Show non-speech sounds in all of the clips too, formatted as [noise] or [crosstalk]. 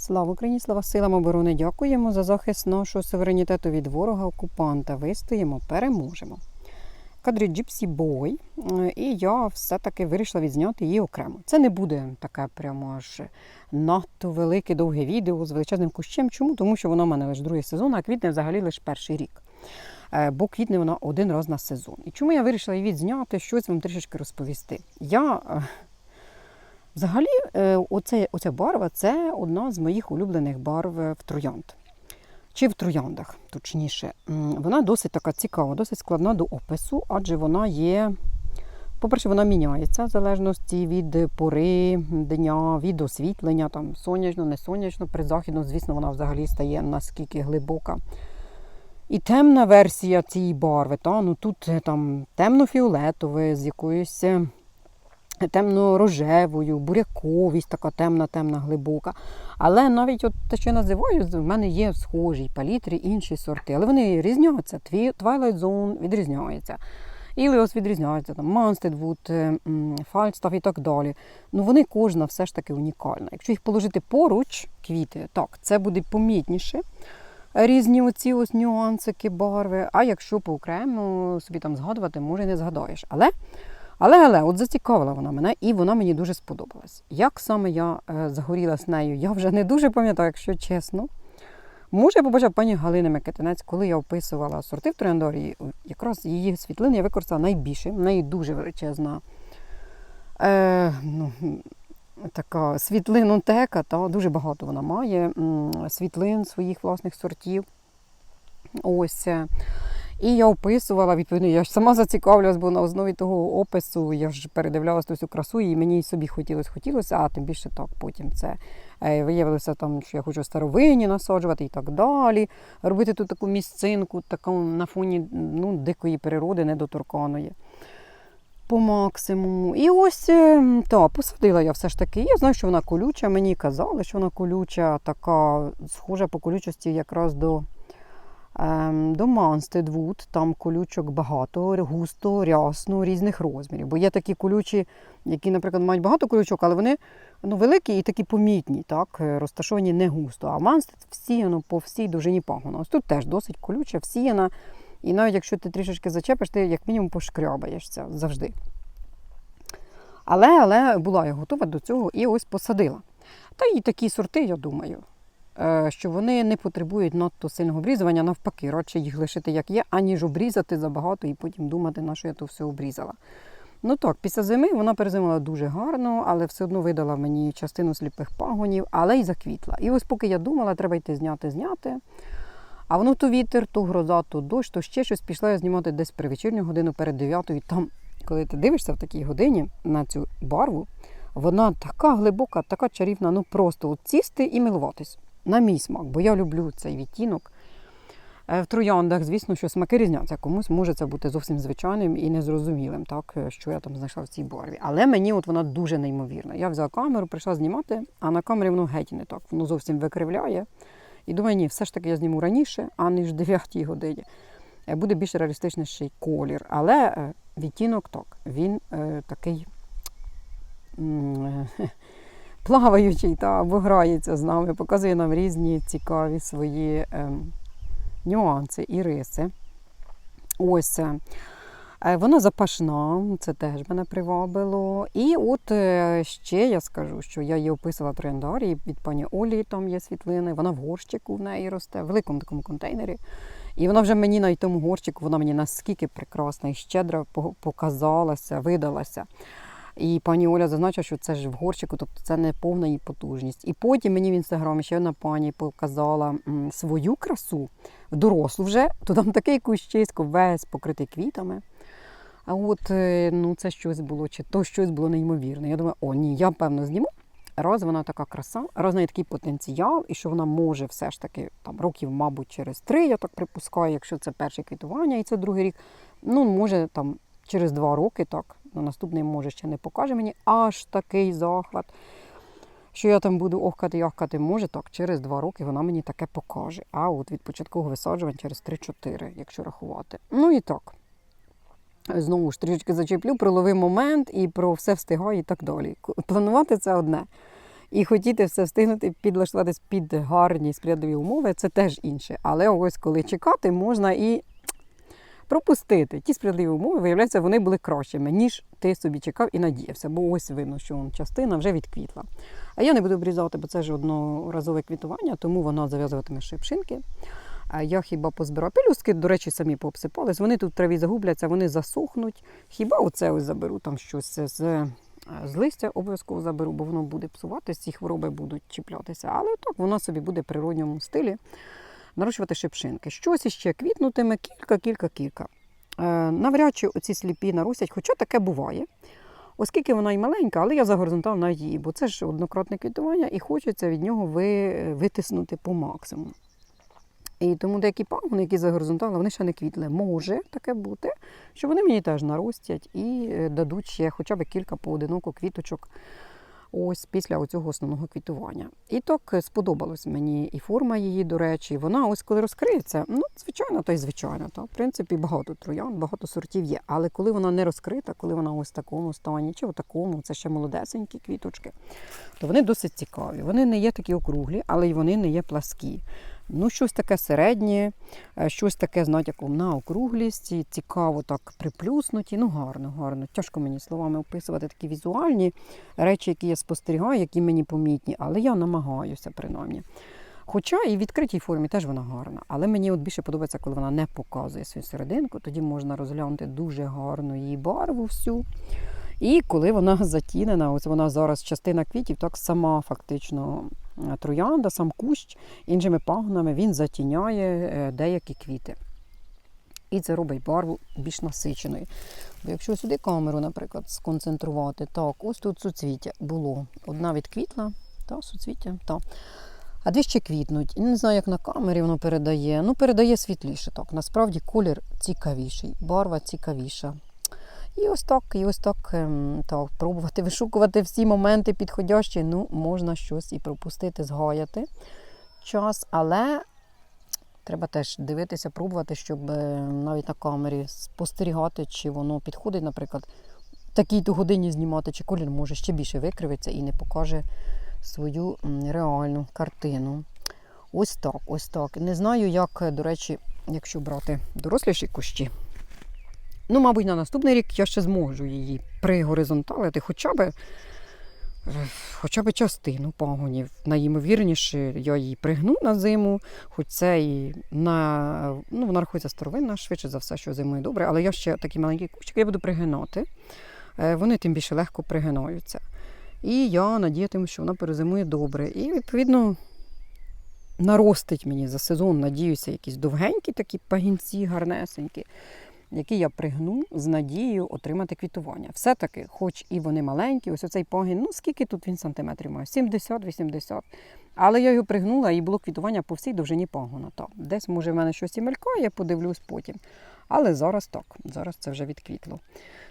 Слава Україні, слава силам оборони! Дякуємо за захист нашого суверенітету від ворога окупанта. Вистоїмо, переможемо. Кадрі Gypsy е, і я все-таки вирішила відзняти її окремо. Це не буде таке прямо аж надто велике довге відео з величезним кущем. Чому? Тому що вона в мене лише другий сезон, а квітне взагалі лише перший рік. Е, Бо квітне вона один раз на сезон. І чому я вирішила її відзняти, щось вам трішечки розповісти. Я е, Взагалі, е, оце, оця барва це одна з моїх улюблених барв в троянд. Чи в трояндах, точніше. Вона досить така цікава, досить складна до опису, адже вона є. По-перше, вона міняється в залежності від пори дня, від освітлення, там сонячно, не сонячно, призахідно, звісно, вона взагалі стає наскільки глибока. І темна версія цієї барви, та, ну тут е, там темно-фіолетове з якоюсь е, темно-рожевою, буряковість, така темна, темна, глибока. Але навіть от те, що я називаю, в мене є в схожій палітрі інші сорти, але вони різняться. Twilight Zone відрізняється. Іліос відрізняється, там Мансted Wood, і так далі. Ну вони кожна все ж таки унікальна. Якщо їх положити поруч, квіти, так, це буде помітніше. Різні оці ось нюансики, барви. А якщо по окремо собі там згадувати, може не згадаєш. Але але, але, от зацікавила вона мене, і вона мені дуже сподобалась. Як саме я е, загорілась нею, я вже не дуже пам'ятаю, якщо чесно. Може, я побачила пані Галини Микитинець, коли я описувала сорти в Трояндарії, якраз її світлини я використала найбільше, в неї дуже величезна е, ну, така світлинотека, та, дуже багато вона має світлин своїх власних сортів. Ось. І я описувала, відповідно, я ж сама зацікавлювалась, бо на основі того опису я ж передивлялася ту всю красу, і мені собі хотілося, хотілося, а тим більше так потім це е, виявилося там, що я хочу старовинні насаджувати і так далі. Робити тут таку місцинку, таку на фоні ну, дикої природи, недоторканої. По максимуму. І ось е, та, посадила я все ж таки. Я знаю, що вона колюча. Мені казали, що вона колюча, така схожа по колючості якраз до до Мансted Wood. Там колючок багато, густо, рясно, різних розмірів. Бо є такі колючі, які, наприклад, мають багато колючок, але вони ну, великі і такі помітні, так, е, розташовані не густо. А Мансted всіяно по всій довжині пагона. Ось тут теж досить колюча, всіяна. І навіть якщо ти трішечки зачепиш, ти як мінімум пошкрябаєшся завжди. Але, але була я готова до цього і ось посадила. Та і такі сорти, я думаю, що вони не потребують надто сильного обрізування, навпаки, радше їх лишити як є, аніж обрізати забагато і потім думати, на що я то все обрізала. Ну так, після зими вона перезимала дуже гарно, але все одно видала мені частину сліпих пагонів, але й заквітла. І ось поки я думала, треба йти зняти, зняти. А воно то вітер, то гроза, то дощ, то ще щось пішла я знімати десь при вечірню годину перед 9 І Там, коли ти дивишся в такій годині на цю барву, вона така глибока, така чарівна, ну просто от сісти і милуватись. На мій смак, бо я люблю цей відтінок. Е, В трояндах, звісно, що смаки різняться. Комусь може це бути зовсім звичайним і незрозумілим, так, е, що я там знайшла в цій барві. Але мені от вона дуже неймовірна. Я взяла камеру, прийшла знімати, а на камері воно геть не так. Воно зовсім викривляє. І думаю, ні, все ж таки я зніму раніше, а не ж 9 годині. Е, Буде більш реалістичніший колір. Але відтінок так, він е, такий плаваючий та або грається з нами, показує нам різні цікаві свої е, нюанси і риси. Ось. е, Е, Вона запашна, це теж мене привабило. І от е, ще я скажу, що я її описувала трендарі від пані Олі, там є світлини. Вона в горщику в неї росте, в великому такому контейнері. І вона вже мені на тому горщику, вона мені наскільки прекрасна і щедро по- показалася, видалася. І пані Оля зазначила, що це ж в горщику, тобто це не повна її потужність. І потім мені в інстаграмі ще одна пані показала свою красу дорослу вже, [laughs] то там такий кущисько весь покритий квітами. А от е, ну, це щось було, чи то щось було неймовірне. Я думаю, о, ні, я певно зніму. Раз вона така краса, раз неї такий потенціал, і що вона може все ж таки там років, мабуть, через три, я так припускаю, якщо це перше квітування і це другий рік. Ну, може там через два роки, так, на наступний може ще не покаже мені аж такий захват. Що я там буду охкати, яхкати, може так, через два роки вона мені таке покаже. А от від початкового висаджування через 3-4, якщо рахувати. Ну і так. Знову ж трішки зачеплю про ловий момент і про все встигаю і так далі. Планувати це одне. І хотіти все встигнути підлаштуватись під гарні сприятливі умови, це теж інше. Але ось коли чекати, можна і пропустити. Ті сприятливі умови, виявляється, вони були кращими, ніж ти собі чекав і надіявся. Бо ось видно, що частина вже відквітла. А я не буду обрізати, бо це ж одноразове квітування, тому вона зав'язуватиме шипшинки. Я хіба позбираю пелюстки, до речі, самі пообсипались. Вони тут в траві загубляться, вони засохнуть. Хіба оце ось заберу там щось з, з листя, обов'язково заберу, бо воно буде псуватись, ці хвороби будуть чіплятися. Але так воно собі буде в природньому стилі нарощувати шипшинки. Щось іще квітнутиме кілька, кілька, кілька. Е, навряд чи оці сліпі наростять, хоча таке буває. Оскільки вона і маленька, але я за горизонтал на її, бо це ж однократне квітування і хочеться від нього ви, витиснути по максимуму. І тому деякі пагони, які за горизонталом, вони ще не квітли. Може таке бути, що вони мені теж наростять і е, дадуть ще хоча б кілька поодиноко квіточок ось після цього основного квітування. І так е, сподобалась мені і форма її, до речі. Вона ось коли розкриється, ну, звичайно, то й звичайно. То, в принципі, багато троян, багато сортів є. Але коли вона не розкрита, коли вона ось в такому стані, чи в такому, це ще молодесенькі квіточки, то вони досить цікаві. Вони не є такі округлі, але й вони не є пласкі. Ну, щось таке середнє, е, щось таке з натяком на округлість, цікаво так приплюснуті. Ну, гарно, гарно. Тяжко мені словами описувати такі візуальні речі, які я спостерігаю, які мені помітні, але я намагаюся принаймні. Хоча і в відкритій формі теж вона гарна. Але мені от більше подобається, коли вона не показує свою серединку, тоді можна розглянути дуже гарну її барву всю. І коли вона [laughs] затінена, ось вона зараз частина квітів, так сама фактично е, троянда, сам кущ іншими пагонами він затіняє е, деякі квіти. І це робить барву більш насиченою. Бо якщо сюди камеру, наприклад, сконцентрувати, так, ось тут суцвіття було. Одна відквітла, та, суцвіття, та. А дві ще квітнуть. Не знаю, як на камері воно передає. Ну, передає світліше. так. Насправді колір цікавіший, барва цікавіша. І ось так, і ось так, ем, так, пробувати вишукувати всі моменти підходящі. Ну, можна щось і пропустити, згаяти час, але треба теж дивитися, пробувати, щоб е, навіть на камері спостерігати, чи воно підходить, наприклад, такій-то годині знімати, чи колір може ще більше викривиться і не покаже свою реальну картину. Ось так, ось так. Не знаю, як, до речі, якщо брати доросліші кущі. Ну, мабуть, на наступний рік я ще зможу її пригоризонталити, хоча б, хоча б частину пагонів. Найімовірніше, я її пригну на зиму, хоч це і на, ну, вона рахується старовинна, швидше за все, що зимою добре, але я ще такі маленькі кущики буду пригинати. Е, Вони тим більше легко пригинаються. І я надіятиму, що вона перезимує добре. І, відповідно, наростить мені за сезон, надіюся, якісь довгенькі такі пагінці, гарнесенькі, які я пригну з надією отримати квітування. Все-таки, хоч і вони маленькі, ось оцей пагін, ну скільки тут він сантиметрів має? 70-80. Але я його пригнула і було квітування по всій довжині пагона. Так, десь, може, в мене щось і мелькає, я подивлюсь потім. Але зараз так, зараз це вже відквітло.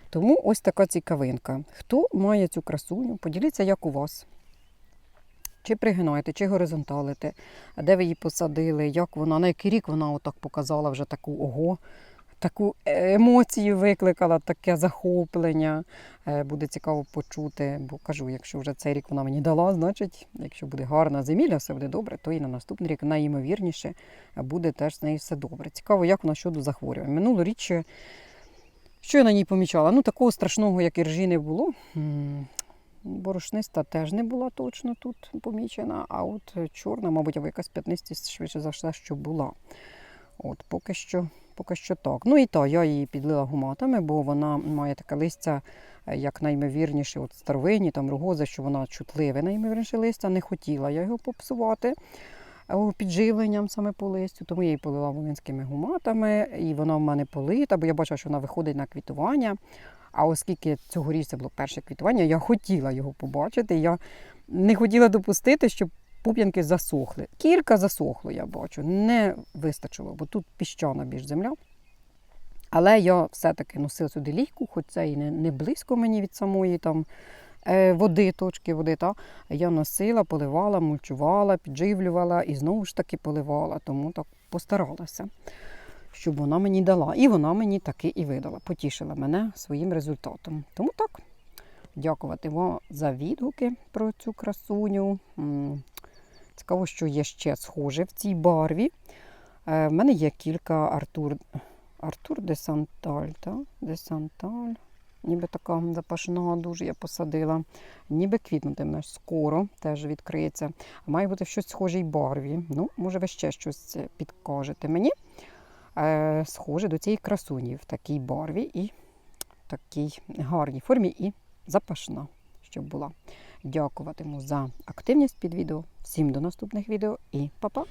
Тому ось така цікавинка. Хто має цю красуню, поділіться, як у вас. Чи пригинаєте, чи горизонталите, де ви її посадили, як вона, на який рік вона отак показала вже таку ого, таку емоцію викликала, таке захоплення. Е, Буде цікаво почути, бо кажу, якщо вже цей рік вона мені дала, значить, якщо буде гарна земля, все буде добре, то і на наступний рік найімовірніше буде теж з нею все добре. Цікаво, як вона щодо захворювань. Минулоріч, ще- що я на ній помічала? Ну, такого страшного, як і ржі, не було. Борошниста теж не була точно тут помічена, а от е, чорна, мабуть, якась п'ятнистість швидше за все, що була. От, поки що, поки що так. Ну і та, я її підлила гуматами, бо вона має таке листя, е, як найімовірніше, от старовинні, там рогози, що вона чутливе, найімовірніше листя. Не хотіла я його попсувати е, підживленням саме по листю, тому я її полила волинськими гуматами, і вона в мене полита, бо я бачила, що вона виходить на квітування. А оскільки цьогоріч це було перше квітування, я хотіла його побачити. Я не хотіла допустити, щоб пуп'янки засохли. Кілька засохло, я бачу, не вистачило, бо тут піщана більш земля. Але я все-таки носила сюди лійку, хоч це і не, не близько мені від самої там е, води, точки води. Та. Я носила, поливала, мульчувала, підживлювала і знову ж таки поливала, тому так постаралася, щоб вона мені дала. І вона мені таки і видала, потішила мене своїм результатом. Тому так. дякувати вам за відгуки про цю красуню. Цікаво, що є ще схоже в цій барві. Е, В мене є кілька Артур, Артур де Санталь, та? де Санталь. Ніби така запашна дуже я посадила. Ніби квітнутиме скоро теж відкриється. Має бути в щось схожій барві. Ну, може, ви ще щось підкажете мені. Е, схоже до цієї красуні в такій барві і в такій гарній формі і запашна, щоб була. Дякуватиму за активність під відео. Всім до наступних відео і па-па!